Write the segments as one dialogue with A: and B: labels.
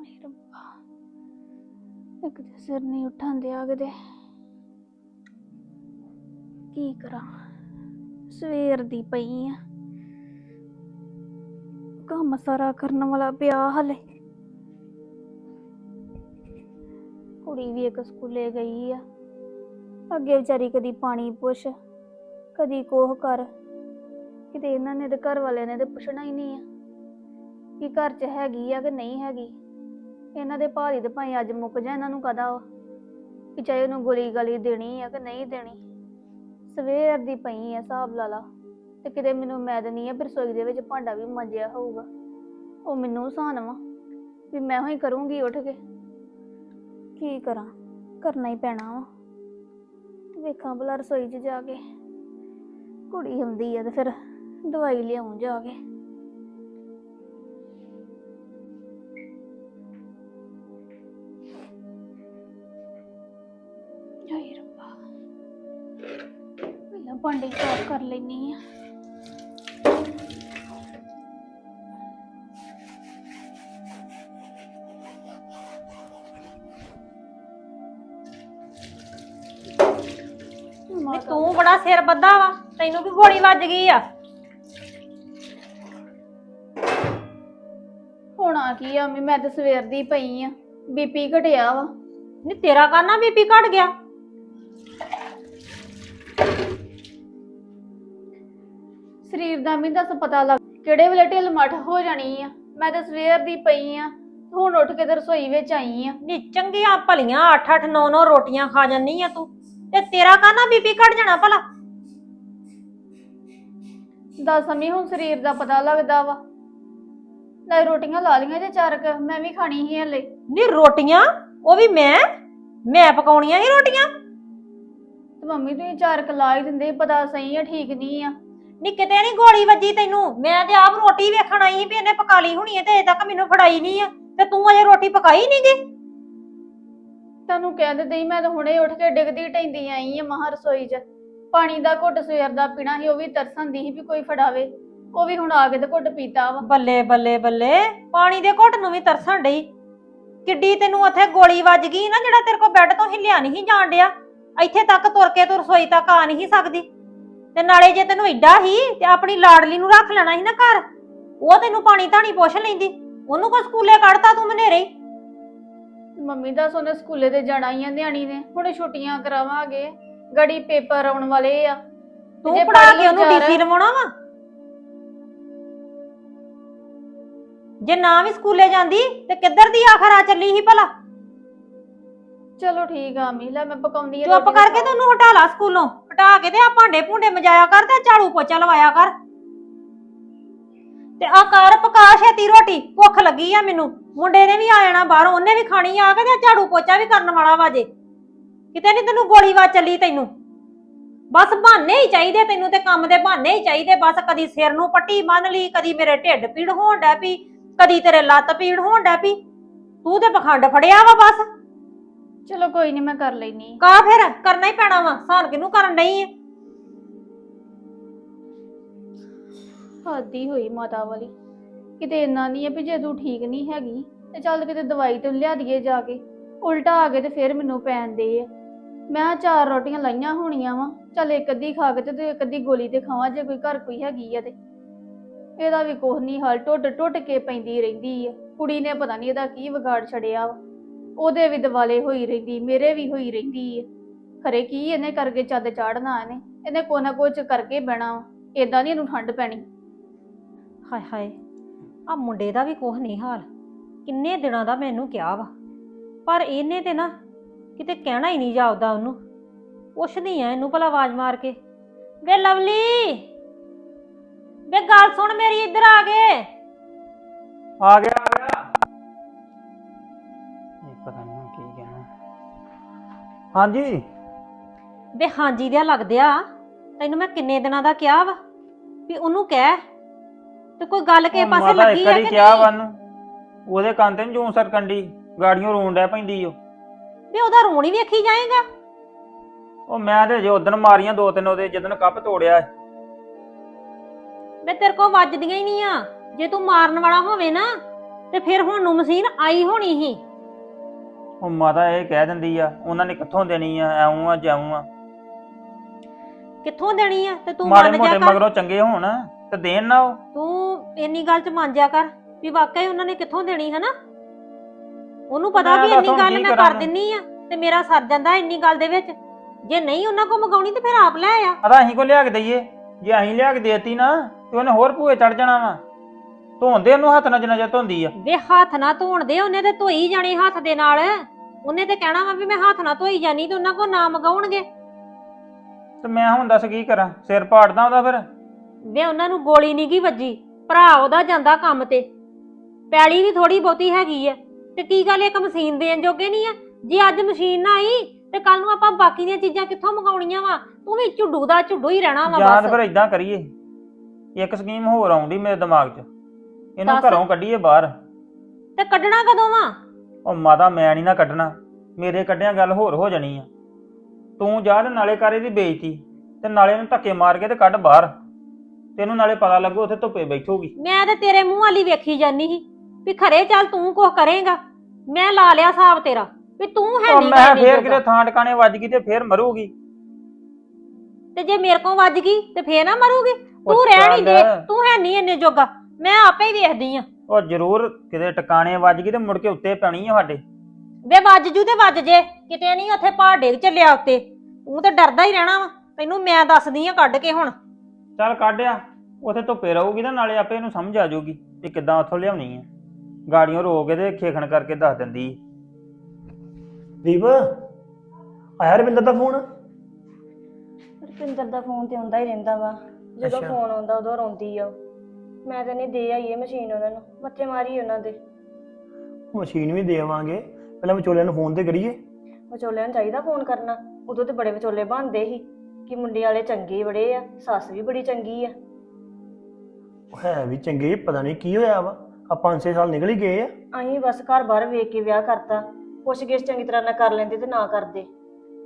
A: ਹਾਏ ਰੱਬਾ। ਇੱਕ ਤੇ ਸਿਰ ਨਹੀਂ ਉੱਠਣ ਦਿਆ ਕਿਤੇ ਕੀ ਕਰਾਂ? ਸਵੇਰ ਦੀ ਪਈ ਆ। ਕੰਮ ਸਾਰਾ ਕਰਨ ਵਾਲਾ ਪਿਆ ਹਲੇ। ਕੁੜੀ ਵੀ ਇੱਕ ਸਕੂਲੇ ਗਈ ਆ। ਅੱਗੇ ਵਿਚਾਰੀ ਕਦੀ ਪਾਣੀ ਪੁੱਛ, ਕਦੀ ਕੋਹ ਕਰ। ਕਿਤੇ ਇਹਨਾਂ ਨੇ ਤੇ ਘਰ ਵਾਲਿਆਂ ਨੇ ਤੇ ਪੁੱਛਣਾ ਹੀ ਨਹੀਂ ਆ। ਕਿ ਘਰ 'ਚ ਹੈਗੀ ਆ ਕਿ ਨਹੀਂ ਹੈਗੀ? ਇਹਨਾਂ ਦੇ ਭਾਰੀ ਤੇ ਭਾਈ ਅੱਜ ਮੁੱਕ ਜਾ ਇਹਨਾਂ ਨੂੰ ਕਦਾ ਕਿ ਚਾਹੇ ਉਹਨੂੰ ਗੋਲੀ ਗਾਲੀ ਦੇਣੀ ਆ ਕਿ ਨਹੀਂ ਦੇਣੀ। ਸਵੇਰ ਦੀ ਪਈ ਆ ਹਿਸਾਬ ਲਾ ਲਾ ਤੇ ਕਿਤੇ ਮੈਨੂੰ ਮੈਦ ਨਹੀਂ ਆ, ਫਿਰ ਰਸੋਈ ਦੇ ਵਿੱਚ ਭਾਂਡਾ ਵੀ ਮੰਜਿਆ ਹੋਊਗਾ। ਉਹ ਮੈਨੂੰ ਹਸਾਨ ਵਾ ਵੀ ਮੈਂ ਹੀ ਕਰੂੰਗੀ ਉੱਠ ਕੇ। ਕੀ ਕਰਾਂ? ਕਰਨਾ ਹੀ ਪੈਣਾ ਵਾ। ਵੇਖਾਂ ਭਲਾ ਰਸੋਈ 'ਚ ਜਾ ਕੇ। ਕੁੜੀ ਹੁੰਦੀ ਆ ਤੇ ਫਿਰ ਦਵਾਈ ਲਿਆਉਂ ਜਾ ਕੇ। ਭਾਂਡੇ ਸਾਫ਼ ਕਰ ਲੈਣੀ ਆ
B: ਨੀ ਤੂੰ ਬੜਾ ਸਿਰ ਬੱਧਾ ਵਾ ਤੈਨੂੰ ਕੀ ਗੋਲੀ ਵੱਜ ਗਈ ਆ।
A: ਹੋਣਾ ਕੀ ਆ ਮੰਮੀ ਮੈਂ ਤਾਂ ਸਵੇਰ ਦੀ ਪਈ ਆ ਬੀਪੀ ਘਟਿਆ ਵਾ।
B: ਨੀ ਤੇਰਾ ਕਾਨਾ ਬੀਪੀ ਘਟ ਗਿਆ?
A: ਸਰੀਰ ਦਾ ਮੈਨੂੰ ਦੱਸ ਪਤਾ ਲੱਗ ਕਿਹੜੇ ਵੇਲੇ ਢਿੱਲ ਮੱਠ ਹੋ ਜਾਣੀ ਆ। ਮੈਂ ਤਾਂ ਸਵੇਰ ਦੀ ਪਈ ਆ ਹੁਣ ਉੱਠ ਕੇ ਤੇ ਰਸੋਈ ਵਿੱਚ ਆਈ ਆ।
B: ਨੀ ਚੰਗੀਆਂ ਭਲੀਆਂ 8-8 9-9 ਰੋਟੀਆਂ ਖਾ ਜੰਨੀ ਆ ਤੂੰ। ਤੇ ਤੇਰਾ ਕਾਨਾ ਬੀਪੀ ਘਟ ਜਾਣਾ ਭਲਾ?
A: ਦੱਸ ਅਮੀ ਹੁਣ ਸਰੀਰ ਦਾ ਪਤਾ ਲੱਗਦਾ ਵਾ। ਲੈ ਰੋਟੀਆਂ ਲਾ ਲੀਆਂ ਜੇ ਚਾਰ ਕੁ ਮੈਂ ਵੀ ਖਾਣੀ ਸੀ ਹਲੇ।
B: ਨੀ ਰੋਟੀਆਂ? ਉਹ ਵੀ ਮੈਂ? ਮੈਂ ਪਕਾਉਣੀਆਂ ਸੀ ਰੋਟੀਆਂ?
A: ਤੇ ਮੰਮੀ ਤੁਸੀਂ ਚਾਰ ਕੁ ਲਾ ਹੀ ਦਿੰਦੇ ਪਤਾ ਸਹੀ ਆ ਠੀਕ ਨਹੀਂ ਆ।
B: ਨੀ ਕਿਤੇ ਨਹੀਂ ਗੋਲੀ ਵੱਜੀ ਤੈਨੂੰ। ਮੈਂ ਤੇ ਆਪ ਰੋਟੀ ਵੇਖਣ ਆਈ ਸੀ ਵੀ ਇਹਨੇ ਪਕਾ ਲਈ ਹੋਣੀ ਹੈ ਤੇ ਅਜੇ ਤੱਕ ਮੈਨੂੰ ਫੜਾਈ ਨਹੀਂ ਆ। ਤੇ ਤੂੰ ਅਜੇ ਰੋਟੀ ਪਕਾਈ ਨਹੀਂ ਗੀ?
A: ਤੁਹਾਨੂੰ ਕਹਿ ਦਿੰਦੇ ਮੈਂ ਤਾਂ ਹੁਣੇ ਉੱਠ ਕੇ ਡਿੱਗਦੀ ਢੈਂਦੀ ਆਈ ਆ ਮਹਾ ਰਸੋਈ 'ਚ। ਪਾਣੀ ਦਾ ਘੁੱਟ ਸਵੇਰ ਦਾ ਪੀਣਾ ਸੀ ਉਹ ਵੀ ਤਰਸਣ ਦੀ ਸੀ ਵੀ ਕੋਈ ਫੜਾਵੇ। ਉਹ ਵੀ ਹੁਣ ਆ ਕੇ ਤੇ ਘੁੱਟ ਪੀਤਾ ਵਾ।
B: ਬੱਲੇ ਬੱਲੇ ਬੱਲੇ ਪਾਣੀ ਦੇ ਘੁੱਟ ਨੂੰ ਵੀ ਤਰਸਣ ਡਈ। ਕਿੱਡੀ ਤੈਨੂੰ ਉੱਥੇ ਗੋਲੀ ਵੱਜ ਗਈ ਨਾ ਜਿਹੜਾ ਤੇਰੇ ਕੋਲ ਬੈੱਡ ਤੋਂ ਹਿੱਲਿਆ ਨਹੀਂ ਜਾਣ ਡਿਆ। ਇੱਥੇ ਤੱਕ ਤੁਰ ਕੇ ਤੂੰ ਰਸੋਈ ਤੱਕ ਆ ਨਹੀਂ ਸਕਦੀ। ਤੇ ਨਾਲੇ ਜੇ ਤੈਨੂੰ ਏਡਾ ਹੀ ਤੇ ਆਪਣੀ ਲਾਡਲੀ ਨੂੰ ਰੱਖ ਲੈਣਾ ਸੀ ਨਾ ਘਰ ਉਹ ਤੈਨੂੰ ਪਾਣੀ ਧਾਣੀ ਪੁੱਛ ਲੈਂਦੀ। ਉਹਨੂੰ ਕੋ ਸਕੂਲੇ ਕੱਢਤਾ ਤੂੰ ਮਨੇਰੇ ਹੀ?
A: ਮੰਮੀ ਦਾ ਸੋਨੇ ਸਕੂਲੇ ਤੇ ਜਾਣਾ ਹੀ ਆ ਨਿਆਣੀ ਨੇ ਹੁਣ ਛੁੱਟੀਆਂ ਕਰਾਵਾਂਗੇ। ਗੜੀ ਪੇਪਰ ਆਉਣ ਵਾਲੇ ਆ।
B: ਤੂੰ
A: ਜੇ
B: ਪੜਾ
A: ਪੜ੍ਹ
B: ਕੇ ਉਹਨੂੰ
A: ਵਿਚਾਰ-
B: ਡੀਸੀ ਲਵਾਉਣਾ ਵਾ? ਜੇ ਨਾ ਵੀ ਸਕੂਲੇ ਜਾਂਦੀ ਤੇ ਕਿੱਧਰ ਦੀ ਆਖਰ ਆ ਚੱਲੀ ਸੀ ਭਲਾ?
A: ਚਲੋ ਠੀਕ ਆ ਲੈ ਮੈਂ ਪਕਾਉਂਦੀ ਆ
B: ਚੁੱਪ
A: ਰੋਟੀ
B: ਕਰਕੇ ਤੇ ਉਹਨੂੰ ਹਟਾ ਲਾ ਸਕੂਲੋਂ। ਹਟਾ ਕੇ ਤੇ ਆ ਭਾਂਡੇ ਭੁੰਡੇ ਮਜਾਇਆ ਕਰ ਤੇ ਝਾੜੂ ਪੋਚਾ ਲਵਾਇਆ ਕਰ। ਤੇ ਆ ਕਰ ਪਕਾ ਛੇਤੀ ਰੋਟੀ, ਭੁੱਖ ਲੱਗੀ ਆ ਮੈਨੂੰ। ਮੁੰਡੇ ਨੇ ਵੀ ਆ ਜਾਣਾ ਬਾਹਰੋਂ, ਉਹਨੇ ਵੀ ਖਾਣੀ ਆ ਕੇ ਤੇ ਝਾੜੂ ਪੋਚਾ ਵੀ ਕਰਨ ਵਾਲਾ ਵਾਜੇ ਕਿਤੇ ਨਹੀਂ ਤੈਨੂੰ ਗੋਲੀ ਵਾ ਚੱਲੀ ਤੈਨੂੰ। ਬਸ ਬਹਾਨੇ ਹੀ ਚਾਹੀਦੇ ਤੈਨੂੰ ਤੇ ਕੰਮ ਦੇ ਬਹਾਨੇ ਹੀ ਚਾਹੀਦੇ। ਬਸ ਕਦੀ ਸਿਰ ਨੂੰ ਪੱਟੀ ਬੰਨ ਲਈ, ਕਦੀ ਮੇਰੇ ਢਿੱਡ ਪੀੜ ਹੋਣ ਡੈ ਪਈ, ਕਦੀ ਤੇਰੇ ਲੱਤ ਪੀੜ ਹੋਣ ਡੈ ਪਈ। ਤੂੰ ਤੇ ਪਖੰਡ ਫੜਿਆ ਵਾ ਬਸ।
A: ਚਲੋ ਕੋਈ ਨਹੀਂ ਮੈਂ ਕਰ ਲੈਣੀ
B: ਕਾ ਫਿਰ ਕਰਨਾ ਹੀ ਪੈਣਾ ਵਾ ਸਾਨ ਕਿਨੂੰ ਕਰਨ ਏ
A: ਹਾਦੀ ਹੋਈ ਮਾਤਾ ਵਾਲੀ। ਕਿਤੇ ਇੰਨਾ ਨਹੀਂ ਆ ਵੀ ਜੇ ਤੂੰ ਠੀਕ ਨਹੀਂ ਹੈਗੀ ਤੇ ਚੱਲ ਕਿਤੇ ਦਵਾਈ ਤੇ ਲਿਆ ਦਈਏ ਜਾ ਕੇ। ਉਲਟਾ ਆ ਕੇ ਤੇ ਫਿਰ ਮੈਨੂੰ ਪੈਣ ਦੇ ਆ। ਮੈਂ ਕਿਹਾ ਚਾਰ ਰੋਟੀਆਂ ਲਾਈਆਂ ਹੋਣੀਆਂ ਵਾ ਚੱਲ ਇੱਕ ਅੱਧੀ ਖਾ ਕੇ ਤੇ ਤੇ ਇੱਕ ਅੱਧੀ ਗੋਲੀ ਤੇ ਖਾਵਾਂ ਜੇ ਕੋਈ ਘਰ ਕੋਈ ਹੈਗੀ ਆ ਤੇ। ਇਹਦਾ ਵੀ ਕੁਛ ਨਹੀਂ ਹਾਲ ਟੁੱਟ ਟੁੱਟ ਕੇ ਪੈਂਦੀ ਰਹਿੰਦੀ ਆ। ਕੁੜੀ ਨੇ ਪਤਾ ਨਹੀਂ ਇਹਦਾ ਕੀ ਵਿਗਾੜ ਛੜਿਆ ਵਾ। ਉਹਦੇ ਵੀ ਦਿਵਾਲੇ ਹੋਈ ਰਹਿੰਦੀ ਮੇਰੇ ਵੀ ਹੋਈ ਰਹਿੰਦੀ ਆ ਖਰੇ ਕੀ ਇਹਨੇ ਕਰਕੇ ਚੱਦ ਚਾੜਨਾ ਇਹਨੇ? ਇਹਨੇ ਕੋ ਨਾ ਕੁਛ ਕਰਕੇ ਬਹਿਣਾ ਏਦਾਂ ਨਹੀਂ ਇਹਨੂੰ ਠੰਡ ਪੈਣੀ।
B: ਹਾਏ ਹਾਏ ਆ ਮੁੰਡੇ ਦਾ ਵੀ ਕੁਝ ਨਹੀਂ ਹਾਲ। ਕਿੰਨੇ ਦਿਨਾਂ ਦਾ ਮੈਨੂੰ ਕਿਹਾ ਵਾ। ਪਰ ਇਹਨੇ ਤੇ ਨਾ ਕਿਤੇ ਕਹਿਣਾ ਹੀ ਨਹੀਂ ਜਾਪਦਾ ਉਹਨੂੰ। ਪੁੱਛਦੀ ਆ ਇਹਨੂੰ ਭਲਾ ਆਵਾਜ਼ ਮਾਰ ਕੇ। ਵੇ ਲਵਲੀ! ਵੇ ਗੱਲ ਸੁਣ ਮੇਰੀ ਇੱਧਰ ਆ ਗਏ।
C: ਆ ਗਿਆ। ਪਤਾ ਨਹੀਂ ਕੀ ਕਹਿਣਾ। ਹਾਂਜੀ?
B: ਵੇ ਹਾਂਜੀ ਦਿਆ ਲੱਗਦਿਆ ਤੈਨੂੰ ਮੈਂ ਕਿੰਨੇ ਦਿਨਾਂ ਦਾ ਕਿਹਾ ਵਾ ਵੀ ਉਹਨੂੰ ਕਹਿ। ਤੇ ਕੋਈ ਗੱਲ ਕੇ ਪਾਸੇ
C: ਮਾਤਾ
B: ਲੱਗੀ
C: ਇੱਕ
B: ਆ
C: ਵਾਰੀ
B: ਕਿ
C: ਕਿਹਾ
B: ਨਹੀਂ?
C: ਵਨ ਉਹਦੇ ਕੰਨ ਤੇ ਜੂੰ ਸਰਕੰਡੀ ਗਾੜੀਆਂ ਰੋਣ ਡੈ ਪੈਂਦੀ ਓ।
B: ਵੀ ਉਹਦਾ ਰੋਣ ਹੀ ਵੇਖੀ ਜਾਏਗਾ।
C: ਉਹ ਮੈਂ ਤੇ ਜੇ ਉਦਣ ਮਾਰੀਆਂ ਦੋ ਤਿੰਨ ਉਹਦੇ ਜਦੋਂ ਕੱਪ ਤੋੜਿਆ
B: ਵੇ ਤੇਰੇ ਕੋ ਵੱਜਦੀਆਂ ਹੀ ਨਹੀਂ ਆ। ਜੇ ਤੂੰ ਮਾਰਨ ਵਾਲਾ ਹੋਵੇ ਨਾ ਤੇ ਫਿਰ ਹੁਣ ਨੂੰ ਮਸ਼ੀਨ ਆਈ ਹੋਣੀ ਸੀ।
C: ਉਹ ਮਾਤਾ ਇਹ ਕਹਿ ਦਿੰਦੀ ਆ ਉਹਨਾਂ ਨੇ ਕਿੱਥੋਂ ਦੇਣੀ ਆ ਐਉਂ ਆ ਜਾਉਂ ਆ।
B: ਕਿੱਥੋਂ ਦੇਣੀ ਆ? ਤੇ ਤੂੰ
C: ਮਾੜੇ
B: ਮੰਨ
C: ਮੋਟੇ
B: ਜਾ ਕਰ।
C: ਮਗਰੋਂ ਚੰਗੇ ਹੋਣ ਤੇ ਦੇਣ ਨਾ ਉਹ।
B: ਤੂੰ ਇੰਨੀ ਗੱਲ ਚ ਮੰਨ ਜਾ ਕਰ ਵੀ ਵਾਕਈ ਉਹਨਾਂ ਨੇ ਕਿੱਥੋਂ ਦੇਣੀ ਹੈ ਨਾ ਉਹਨੂੰ ਪਤਾ
C: ਮੈਂ
B: ਵੀ ਇੰਨੀ ਗੱਲ
C: ਕੀ
B: ਮੈਂ
C: ਕਰਾਂ?
B: ਦਿੰਨੀ ਆ ਤੇ ਮੇਰਾ ਸਰ ਜਾਂਦਾ ਇੰਨੀ ਗੱਲ ਦੇ ਵਿੱਚ। ਜੇ ਨਹੀਂ ਉਹਨਾਂ ਕੋ ਮਗਾਉਣੀ ਤੇ ਫਿਰ ਆਪ ਲੈ ਆ।
C: ਆਦਾ ਅਸੀਂ ਕੋ ਲਿਆ ਕੇ ਦਈਏ। ਜੇ ਅਸੀਂ ਲਿਆ ਕੇ ਦੇਤੀ ਨਾ ਤੇ ਉਹਨੇ ਹੋਰ ਭੂਏ ਚੜ ਜਾਣਾ ਵਾ। ਧੋਂਦੇ ਉਹਨੂੰ ਹੱਥ ਨਾਲ ਜਿੰਨਾ ਚਿਰ ਧੋਂਦੀ ਆ।
B: ਵੇ ਹੱਥ ਨਾ ਧੋਣ ਦੇ ਉਹਨੇ ਤੇ ਧੋਈ ਜਾਣੇ ਹੱਥ ਦੇ ਨਾਲ। ਉਹਨੇ ਤੇ ਕਹਿਣਾ ਵਾ ਵੀ ਮੈਂ ਹੱਥ ਨਾ ਧੋਈ ਜਾਨੀ ਤੇ ਉਹਨਾਂ ਕੋ ਨਾ ਮਗਾਉਣਗੇ।
C: ਤੇ ਮੈਂ ਹੁਣ ਦੱਸ ਕੀ ਕਰਾਂ ਸਿਰ ਪਾੜਦਾ ਉਹਦਾ ਫਿਰ?
B: ਵੇ ਉਹਨਾਂ ਨੂੰ ਗੋਲੀ ਨਹੀਂ ਗਈ ਵੱਜੀ ਭਰਾ ਉਹਦਾ ਜਾਂਦਾ ਕੰਮ ਤੇ। ਪੈਲੀ ਵੀ ਥੋੜੀ ਬਹੁਤੀ ਹੈਗੀ ਐ ਤੇ ਕੀ ਗੱਲ ਇੱਕ ਮਸ਼ੀਨ ਦੇਣ ਜੋਗੇ ਨਹੀਂ ਆ? ਜੇ ਅੱਜ ਮਸ਼ੀਨ ਨਾ ਆਈ ਤੇ ਕੱਲ ਨੂੰ ਆਪਾਂ ਬਾਕੀ ਦੀਆਂ ਚੀਜ਼ਾਂ ਕਿੱਥੋਂ ਮੰਗਾਉਣੀਆਂ ਵਾ? ਤੂੰ ਵੀ ਝੁੱਡੂ ਦਾ ਝੁੱਡੂ ਹੀ ਰਹਿਣਾ ਵਾ
C: ਜਾਂ ਤੇ
B: ਬਸ
C: ਫਿਰ ਇਦਾਂ ਕਰੀਏ ਇੱਕ ਸਕੀਮ ਹੋਰ ਆਉਂਦੀ ਮੇਰੇ ਦਿਮਾਗ 'ਚ। ਇਹਨੂੰ
B: ਦੱਸ।
C: ਘਰੋਂ ਕੱਢੀਏ ਬਾਹਰ।
B: ਤੇ ਕੱਢਣਾ ਕਦੋਂ ਵਾ?
C: ਉਹ ਮਾਤਾ ਮੈਂ ਨਹੀਂ ਨਾ ਕੱਢਣਾ। ਮੇਰੇ ਕੱਢਿਆ ਗੱਲ ਹੋਰ ਹੋ ਜਾਣੀ ਆ। ਤੂੰ ਜਾ ਤੇ ਨਾਲੇ ਕਰ ਇਹਦੀ ਬੇਇੱਜ਼ਤੀ। ਤੇ ਨਾਲੇ ਇਹਨੂੰ ਧੱਕੇ ਮਾਰ ਕੇ ਤੇ ਕੱਢ ਬਾਹਰ। ਤੈਨੂੰ ਨਾਲੇ ਪਤਾ ਲੱਗੂ ਉੱਥੇ ਧੁੱਪੇ ਬੈਠੂਗੀ।
B: ਮੈਂ ਤੇ ਤੇਰੇ ਮੂੰਹ ਵਾਲੀ ਵੇਖੀ ਜਾਨੀ ਸੀ ਵੀ ਖਰੇ ਚੱਲ ਤੂੰ ਕੁਝ ਕਰੇਗਾ। ਮੈਂ ਲਾ ਲਿਆ ਹਿਸਾਬ ਤੇਰਾ ਵੀ ਤੂੰ ਹੈ
C: ਉਹ
B: ਨਹੀਂ
C: ਮੈਂ ਫੇਰ ਕਿਤੇ ਥਾਂ ਟਿਕਾਣੇ ਵੱਜ ਗਈ ਤੇ ਫੇਰ ਮਰੂਗੀ।
B: ਤੇ ਜੇ ਮੇਰੇ ਕੋਲ ਵੱਜ ਗਈ ਤੇ ਫੇਰ ਨਾ ਮਰੂਗੀ।
C: ਉਹ
B: ਤੂੰ ਰਹਿਣ ਹੀ ਦੇ।
C: ਚੱਲ।
B: ਤੂੰ ਹੈ ਨਹੀਂ ਇੰਨੇ ਜੋਗਾ। ਮੈਂ ਆਪੇ ਹੀ ਵੇਖਦੀ ਆ।
C: ਉਹ ਜ਼ਰੂਰ ਕਿਤੇ ਟਿਕਾਣੇ ਵੱਜ ਗਈ ਤੇ ਮੁੜ ਕੇ ਉੱਤੇ ਪੈਣੀ ਆ ਸਾਡੇ।
B: ਵੇ ਵੱਜ ਜੂ ਤੇ ਵੱਜ ਜੇ ਕਿਤੇ ਨਹੀਂ ਉੱਥੇ ਪਹਾੜ ਡੇਗ ਚੱਲਿਆ ਉੱਤੇ। ਤੂੰ ਤੇ ਡਰਦਾ ਹੀ ਰਹਿਣਾ ਵਾ ਤੈਨੂੰ ਮੈਂ ਦੱਸਦੀ ਆ ਕੱਢ ਕੇ ਹੁਣ।
C: ਚੱਲ ਕੱਢਿਆ ਉੱਥੇ ਧੁੱਪੇ ਰਹੂਗੀ ਤਾਂ ਨਾਲੇ ਆਪੇ ਇਹਨੂੰ ਸਮਝ ਆ ਜਾਊਗੀ ਕਿ ਕਿੱਦਾਂ ਉੱਥੋਂ ਲਿਆਉਣੀ ਆ। ਗਾੜੀਆਂ ਰੋ ਕੇ ਤੇ ਖੇਖਣ ਕਰਕੇ ਦੱਸ ਦਿੰਦੀ
D: ਦੀਪ ਆਇਆ ਰਵਿੰਦਰ ਦਾ ਫੋਨ?
E: ਰੁਪਿੰਦਰ ਦਾ ਫੋਨ ਤੇ ਆਉਂਦਾ ਹੀ ਰਹਿੰਦਾ ਵਾ। ਜਦੋਂ
D: ਅੱਛਾ।
E: ਫੋਨ ਆਉਂਦਾ ਉਦੋਂ ਰੋਂਦੀ ਆ ਉਹ। ਮੈਂ ਤਾਂ ਨਹੀਂ ਦੇ ਆਈਏ ਮਸ਼ੀਨ ਉਹਨਾਂ ਨੂੰ ਮੱਥੇ ਮਾਰੀ ਉਹਨਾਂ ਦੇ।
D: ਮਸ਼ੀਨ ਵੀ ਦੇਵਾਂਗੇ ਪਹਿਲਾਂ ਵਿਚੋਲਿਆਂ ਨੂੰ ਫੋਨ ਤੇ ਕਰੀਏ।
E: ਵਿਚੋਲਿਆਂ ਨੂੰ ਚਾਹੀਦਾ ਫੋਨ ਕਰਨਾ ਉਦੋਂ ਤੇ ਬੜੇ ਵਿਚੋਲੇ ਬਣਦੇ ਸੀ ਕਿ ਮੁੰਡੇ ਵਾਲੇ ਚੰਗੇ ਬੜੇ ਆ ਸੱਸ ਵੀ ਬੜੀ ਚੰਗੀ ਆ।
D: ਉਹ ਹੈ ਵੀ ਚੰਗੇ ਪਤਾ ਨਹੀਂ ਕੀ ਹੋਇਆ ਵਾ ਆ 5-6 ਸਾਲ ਨਿਕਲ ਹੀ ਗਏ ਆ।
E: ਅਸੀਂ ਬਸ ਘਰ ਬਾਹਰ ਵੇਖ ਕੇ ਵਿਆਹ ਕਰਤਾ ਪੁੱਛ ਗਿੱਛ ਚੰਗੀ ਤਰ੍ਹਾਂ ਨਾ ਕਰ ਲੈਂਦੇ ਤੇ ਨਾ ਕਰਦੇ।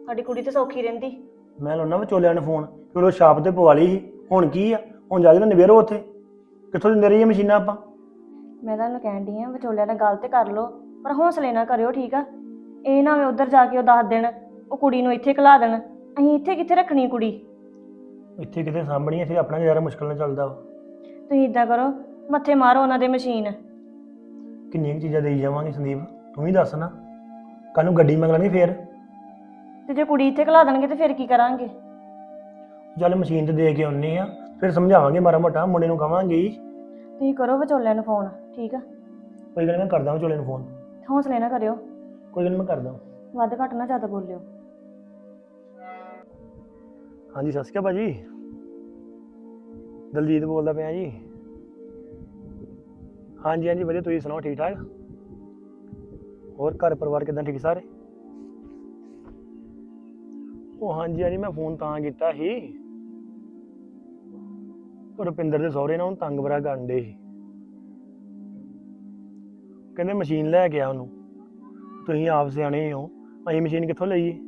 E: ਸਾਡੀ ਕੁੜੀ ਤੇ ਸੌਖੀ ਰਹਿੰਦੀ।
D: ਮੈਂ ਲਾਉਣਾ ਵਿਚੋਲਿਆਂ ਨੂੰ ਫੋਨ ਫਿਰ ਉਹ ਛਾਪ ਤੇ ਪਵਾ ਲਈ ਸੀ ਹੁਣ ਕੀ ਆ ਹੁਣ ਜਾ ਕੇ ਨਿਬੇਰੋ ਉੱਥੇ। ਕਿੱਥੋਂ ਦਿੰਦੇ ਰਹੀਏ ਮਸ਼ੀਨਾਂ ਆਪਾਂ?
E: ਮੈਂ ਤੁਹਾਨੂੰ ਕਹਿਣ ਡਈ ਆ ਵਿਚੋਲਿਆਂ ਨਾਲ ਗੱਲ ਤੇ ਕਰ ਲਓ ਪਰ ਹੌਸਲੇ ਨਾਲ ਕਰਿਓ ਠੀਕ ਆ? ਇਹ ਨਾ ਮੈਂ ਉਧਰ ਜਾ ਕੇ ਉਹ ਦੱਸ ਦੇਣ ਉਹ ਕੁੜੀ ਨੂੰ ਇੱਥੇ ਘਲਾ ਦੇਣ। ਅਸੀਂ ਇੱਥੇ ਕਿੱਥੇ ਰੱਖਣੀ ਕੁੜੀ?
D: ਇੱਥੇ ਕਿਤੇ ਸਾਂਭਣੀ ਇੱਥੇ ਆਪਣਾ ਗੁਜ਼ਾਰਾ ਮੁਸ਼ਕਲ ਨਾਲ ਚੱਲਦਾ ਵਾ।
E: ਤੁਸੀਂ ਇਦਾਂ ਕਰੋ ਮੱਥੇ ਮਾਰੋ ਉਹਨਾਂ ਦੇ ਮਸ਼ੀਨ।
D: ਕਿੰਨੀਆਂ ਕੁ ਚੀਜ਼ਾਂ ਦੇਈ ਜਾਵਾਂਗੇ ਸੰਦੀਪ ਤੂੰ ਵੀ ਦੱਸ ਨਾ। ਕੱਲ ਨੂੰ ਗੱਡੀ ਮੰਗ ਲਾਂਗੇ ਫੇਰ।
E: ਤੇ ਜੇ ਕੁੜੀ ਇੱਥੇ ਘਲਾ ਦੇਣਗੇ ਤੇ ਫਿਰ ਕੀ ਕਰਾਂਗੇ?
D: ਚੱਲ ਮਸ਼ੀਨ ਤੇ ਦੇ ਕੇ ਆਉਨੇ ਆ। ਫਿਰ ਸਮਝਾਵਾਂਗੇ ਮਾਰਾ ਮੋਟਾ ਮੁੰਡੇ ਨੂੰ ਕਵਾਂਗੇ ਹੀ।
E: ਤੁਸੀਂ ਕਰੋ ਵਿਚੋਲਿਆਂ ਨੂੰ ਫੋਨ ਠੀਕ ਆ?
D: ਕੋਈ ਗੱਲ ਨੀ, ਮੈਂ ਕਰਦਾ ਵਿਚੋਲੇ ਨੂੰ ਫੋਨ
E: ਹੌਸਲੇ ਨਾਲ ਕਰਿਓ।
D: ਕੋਈ ਗੱਲ ਨੀ, ਮੈਂ ਕਰਦਾ।
E: ਵੱਧ ਘੱਟ ਨਾ ਜ਼ਿਆਦਾ ਬੋਲਿਓ।
D: ਹਾਂਜੀ ਸਤਿ ਸ਼੍ਰੀ ਅਕਾਲ ਭਾਜੀ। ਦਲਜੀਤ ਬੋਲਦਾ ਪਿਆ ਜੀ। ਹਾਂਜੀ ਹਾਂਜੀ ਵਧੀਆ ਤੁਸੀਂ ਸੁਣਾਓ ਠੀਕ ਠਾਕ? ਹੋਰ ਘਰ ਪਰਿਵਾਰ ਕਿਦਾਂ ਠੀਕ ਸਾਰੇ? ਉਹ ਹਾਂਜੀ ਹਾਂਜੀ ਮੈਂ ਫੋਨ ਤਾਂ ਕੀਤਾ ਸੀ। ਰੁਪਿੰਦਰ ਦੇ ਸਹੁਰੇ ਨਾਲ ਉਹਨੂੰ ਤੰਗ ਬਰਾ ਕਰਨ ਦੇ ਸੀ। ਕਹਿੰਦੇ ਮਸ਼ੀਨ ਲੈ ਕੇ ਆ ਉਹਨੂੰ। ਤੁਸੀਂ ਆਪ ਸਿਆਣੇ ਹੋ, ਅਸੀਂ ਮਸ਼ੀਨ ਕਿੱਥੋਂ ਲਈਏ?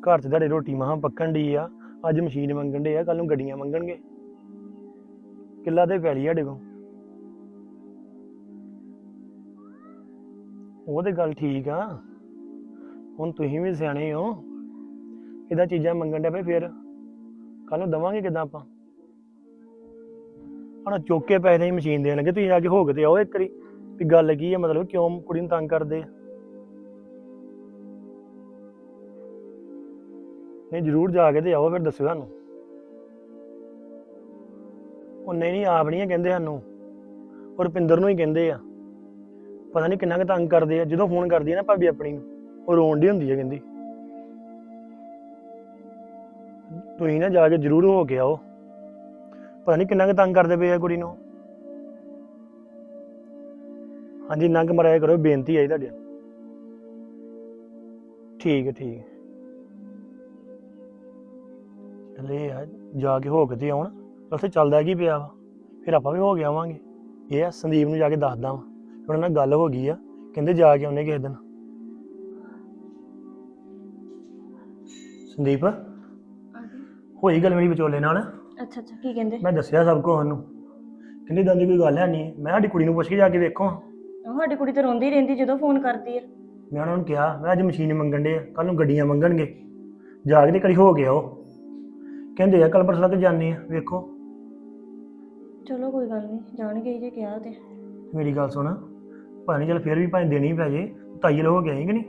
D: ਘਰ 'ਚ ਤੁਹਾਡੇ ਰੋਟੀ ਮਹਾਂ ਪੱਕਣ ਦੀ ਆ, ਅੱਜ ਮਸ਼ੀਨ ਮੰਗਣ ਦੇ ਆ ਕੱਲ ਨੂੰ ਗੱਡੀਆਂ ਮੰਗਣਗੇ। ਕਿੱਲਾ ਤੇ ਪੈਲੀ ਸਾਡੇ ਕੋਲ। ਉਹ ਤੇ ਗੱਲ ਠੀਕ ਆ। ਹੁਣ ਤੁਸੀਂ ਵੀ ਸਿਆਣੇ ਹੋ। ਇਹਦਾ ਚੀਜ਼ਾਂ ਮੰਗਣ ਦੇ ਪਏ ਫਿਰ। ਕੱਲ ਨੂੰ ਦਵਾਂਗੇ ਕਿਦਾਂ ਆਪਾਂ? ਹਣਾ ਚੁੱਕ ਕੇ ਪੈਸੇ ਦੀ ਮਸ਼ੀਨ ਦੇਣ ਲੱਗੇ, ਤੁਸੀਂ ਆ ਕੇ ਹੋ ਕੇ ਤੇ ਆਓ ਇੱਕ ਵਾਰੀ। ਵੀ ਗੱਲ ਕੀ ਹੈ ਮਤਲਬ ਕਿਉਂ ਕੁੜੀ ਨੂੰ ਤੰਗ ਕਰਦੇ ਆ? ਨਹੀਂ, ਜਰੂਰ ਜਾ ਕੇ ਤੇ ਆਓ, ਫਿਰ ਦੱਸਿਓ ਸਾਨੂੰ। ਉਹ ਨਹੀਂ ਨਹੀਂ, ਆਪ ਨਹੀਂ ਆ ਕਹਿੰਦੇ ਸਾਨੂੰ। ਉਹ ਰੁਪਿੰਦਰ ਨੂੰ ਹੀ ਕਹਿੰਦੇ ਆ। ਪਤਾ ਨਹੀਂ ਕਿੰਨਾ ਕੁ ਤੰਗ ਕਰਦੇ ਆ। ਜਦੋਂ ਫੋਨ ਕਰਦੀ ਆ ਨਾ ਭਾਬੀ ਆਪਣੀ ਨੂੰ, ਉਹ ਰੋਣ ਦੀ ਹੁੰਦੀ ਆ, ਕਹਿੰਦੀ। ਤੁਸੀਂ ਨਾ ਜਾ ਕੇ ਜਰੂਰ ਹੋ ਕੇ ਆਓ। ਪਤਾ ਨਹੀਂ ਕਿੰਨਾ ਕੁ ਤੰਗ ਕਰਦੇ ਪਏ ਆ ਕੁੜੀ ਨੂੰ। ਹਾਂਜੀ, ਨੰਗ ਮਰਾਇਆ ਕਰੋ, ਬੇਨਤੀ ਆਈ ਤੁਹਾਡੇ। ਠੀਕ ਹੈ ਠੀਕ ਹੈ। ਚੱਲੇ ਆ, ਜਾ ਕੇ ਹੋ ਕੇ ਤੇ ਆਉਣ। ਉੱਥੇ ਚੱਲਦਾ ਕੀ ਪਿਆ ਵਾ? ਫਿਰ ਆਪਾਂ ਵੀ ਹੋ ਕੇ ਆਵਾਂਗੇ। ਇਹ ਆ, ਸੰਦੀਪ ਨੂੰ ਜਾ ਕੇ ਦੱਸਦਾ ਵਾ। ਉਹਨਾਂ ਨਾਲ ਗੱਲ ਹੋ ਗਈ ਆ। ਕਹਿੰਦੇ ਜਾ ਕੇ ਆਉਨੇ ਕਿਸੇ ਦਿਨ। ਸੰਦੀਪ? ਹੋਈ ਗੱਲ ਮੇਰੀ ਵਿਚੋਲੇ ਨਾਲ।
E: ਅੱਛਾ ਅੱਛਾ ਕੀ ਕਹਿੰਦੇ?
D: ਮੈਂ ਦੱਸਿਆ ਸਭ ਕੁਝ ਉਹਨੂੰ। ਕਹਿੰਦੇ ਇਦਾਂ ਦੀ ਕੋਈ ਗੱਲ ਹੈ ਨਹੀਂ। ਮੈਂ ਸਾਡੀ ਕੁੜੀ ਨੂੰ ਪੁੱਛ ਕੇ ਜਾ ਕੇ ਵੇਖੋ।
E: ਆਹੋ, ਸਾਡੀ ਕੁੜੀ ਤਾਂ ਰੋਂਦੀ ਰਹਿੰਦੀ ਜਦੋਂ ਫੋਨ ਕਰਦੀ ਆ।
D: ਮੈਂ ਉਹਨਾਂ ਨੂੰ ਕਿਹਾ ਮੈਂ ਅੱਜ ਮਸ਼ੀਨ ਮੰਗਣ ਦੇ ਕੱਲ ਨੂੰ ਗੱਡੀਆਂ ਮੰਗਣਗੇ। ਜਾ ਕੇ ਤੇ ਕਰੀ ਹੋ ਗਿਆ ਉਹ। ਕਹਿੰਦੇ ਆ ਕੱਲ ਪਰਸੋਂ ਤੱਕ ਜਾਣੇ ਆ ਵੇਖੋ।
E: ਚਲੋ ਕੋਈ ਗੱਲ ਨਹੀਂ ਜਾਣਗੇ ਜੇ ਕਿਹਾ ਤੇ।
D: ਮੇਰੀ ਗੱਲ ਸੁਣ। ਨਹੀਂ ਚੱਲ ਫਿਰ ਵੀ ਭਾਵੇਂ ਦੇਣੀ ਪੈ ਜੇ ਤਾਈਏ ਲੋ ਹੋ ਗਿਆ ਹੈ ਕਿ ਨਹੀਂ?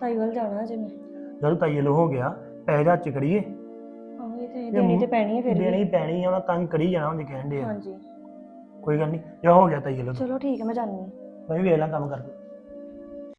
E: ਤਾਈ ਵੱਲ ਜਾਣਾ ਜੇ ਮੈਂ।
D: ਜਦੋਂ ਤਾਈਏ ਲੋ ਹੋ ਗਿਆ ਪੈਸੇ ਦਾ 'ਚ ਕਰੀਏ
E: ਤੇ ਦੇਣੀ ਤੇ ਪੈਣੀ ਹੈ ਫਿਰ
D: ਦੇਣੀ
E: ਵੀ।
D: ਹੀ ਪੈਣੀ ਆ ਉਹਨਾਂ ਤੰਗ ਕਰੀ ਜਾਣਾ ਹੁੰਦੇ ਕਹਿਣ ਦੇ ਆ।
E: ਹਾਂਜੀ।
D: ਕੋਈ ਗੱਲ ਨਹੀਂ ਜਾ ਹੋ ਗਿਆ ਤਾਈਏ ਲੋ
E: ਚਲੋ ਠੀਕ ਹੈ ਮੈਂ ਜਾਣੀ
D: ਮੈਂ ਵੀ ਵੇਖ ਲਾਂ ਕੰਮ ਕਰਕੇ।